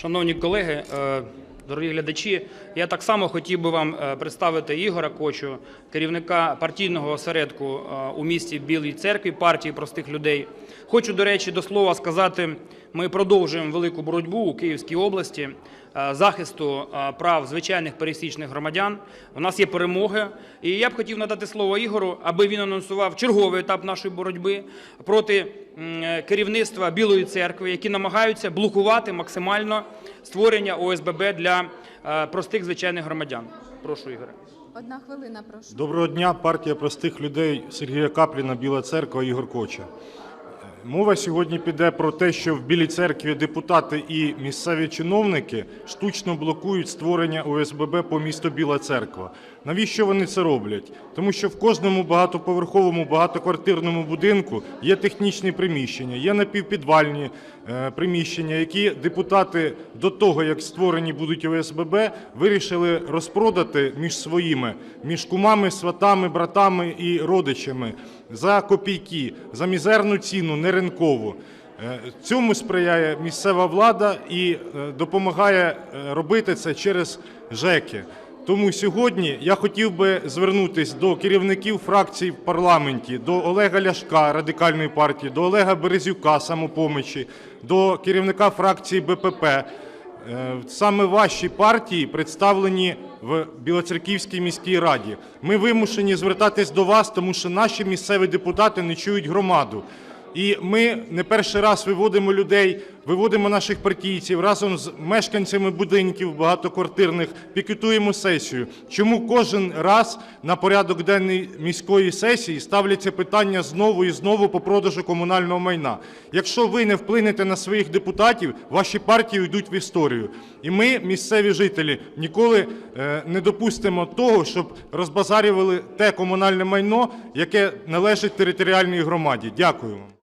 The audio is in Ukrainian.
Шановні колеги, е, дорогі глядачі, я так само хотів би вам е, представити Ігора Кочу, керівника партійного осередку е, у місті Білій церкві партії простих людей. Хочу, до речі, до слова сказати, ми продовжуємо велику боротьбу у Київській області е, захисту е, прав звичайних пересічних громадян. У нас є перемоги, і я б хотів надати слово Ігору, аби він анонсував черговий етап нашої боротьби проти е, керівництва Білої церкви, які намагаються блокувати максимально створення ОСББ для простих звичайних громадян. Прошу, Ігоре. Одна хвилина, прошу. Доброго дня, партія простих людей Сергія Капліна, Біла церква, Ігор Коча. Мова сьогодні піде про те, що в Білій церкві депутати і місцеві чиновники штучно блокують створення ОСББ по місту Біла церква. Навіщо вони це роблять? Тому що в кожному багатоповерховому багатоквартирному будинку є технічні приміщення, є напівпідвальні е, приміщення, які депутати до того, як створені будуть ОСББ, вирішили розпродати між своїми, між кумами, сватами, братами і родичами за копійки, за мізерну ціну, не ринкову. Е, Цьому сприяє місцева влада і е, допомагає е, робити це через ЖЕКи. Тому сьогодні я хотів би звернутися до керівників фракцій в парламенті, до Олега Ляшка Радикальної партії, до Олега Березюка самопомочі, до керівника фракції БПП. Саме ваші партії представлені в Білоцерківській міській раді. Ми вимушені звертатись до вас, тому що наші місцеві депутати не чують громаду. І ми не перший раз виводимо людей, виводимо наших партійців разом з мешканцями будинків багатоквартирних, пікетуємо сесію. Чому кожен раз на порядок денний міської сесії ставляться питання знову і знову по продажу комунального майна? Якщо ви не вплинете на своїх депутатів, ваші партії йдуть в історію. І ми, місцеві жителі, ніколи е, не допустимо того, щоб розбазарювали те комунальне майно, яке належить територіальній громаді. Дякую.